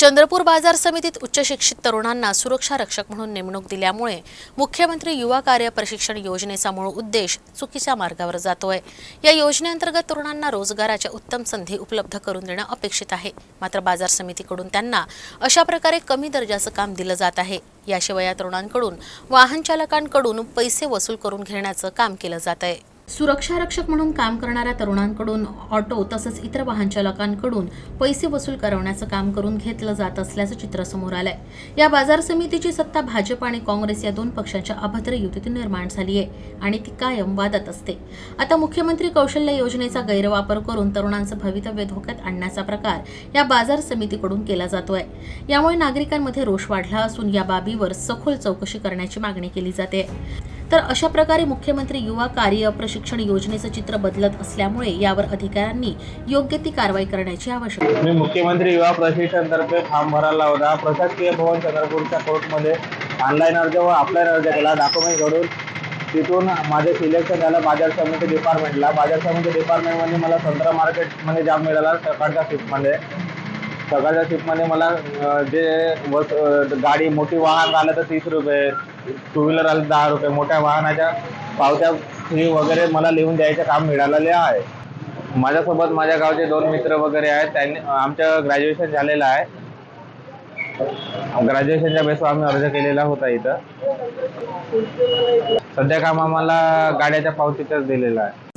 चंद्रपूर बाजार समितीत उच्च शिक्षित तरुणांना सुरक्षा रक्षक म्हणून नेमणूक दिल्यामुळे मुख्यमंत्री युवा कार्य प्रशिक्षण योजनेचा मूळ उद्देश चुकीच्या मार्गावर जातोय. या योजनेअंतर्गत तरुणांना रोजगाराच्या उत्तम संधी उपलब्ध करून देणं अपेक्षित आहे. मात्र बाजार समितीकडून त्यांना अशा प्रकारे कमी दर्जाचं काम दिलं जात आहे. याशिवाय या तरुणांकडून वाहन चालकांकडून पैसे वसूल करून घेण्याचं काम केलं जात आहे सुरक्षा रक्षक म्हणून काम करणाऱ्या तरुणांकडून ऑटो तसंच इतर वाहन चालकांकडून पैसे वसूल करवण्याचं काम करून घेतलं जात असल्याचं चित्र समोर आलंय. या बाजार समितीची सत्ता भाजप आणि काँग्रेस या दोन पक्षांच्या अभद्र युतीतून निर्माण झाली आहे आणि ती कायम वादात असते. आता मुख्यमंत्री कौशल्य योजनेचा गैरवापर करून तरुणांचं भवितव्य धोक्यात आणण्याचा प्रकार या बाजार समितीकडून केला जातोय. यामुळे नागरिकांमध्ये रोष वाढला असून या बाबीवर सखोल चौकशी करण्याची मागणी केली जाते. तर अशा प्रकारे मुख्यमंत्री युवा कार्य प्रशिक्षण योजनेचं चित्र बदलत असल्यामुळे यावर अधिकाऱ्यांनी योग्य ती कारवाई करण्याची आवश्यकता आहे. मी मुख्यमंत्री युवा प्रशिक्षण तर्फे फॉर्म भरायला होता. प्रशासकीय भवन चंद्रपूरच्या कोर्टमध्ये ऑनलाईन अर्ज व ऑफलाईन अर्ज केला. डॉक्युमेंट घडून तिथून माझे सिलेक्शन झालं. बाजार समिती डिपार्टमेंटला बाजार समिती डिपार्टमेंटमध्ये मला संत्रा मार्केटमध्ये जॉब मिळाला सकाळच्या शिफ्टमध्ये सकाळच्या शिफ्टमध्ये मला जे वस गाडी मोठी वाहन आलं तर तीस रुपये. टू व्हीलर दहा रुपये. मोठ्या वाहनाच्या पावत्या फी वगैरे मला लिहून द्यायचं काम मिळालेले आहे. माझ्यासोबत माझ्या गावचे दोन मित्र वगैरे आहेत. त्यांनी आमचं ग्रॅज्युएशन झालेलं आहे. ग्रॅज्युएशनच्या बेसवर आम्ही अर्ज केलेला होता इथं. सध्या काम आम्हाला गाड्याच्या पावतीतच दिलेला आहे.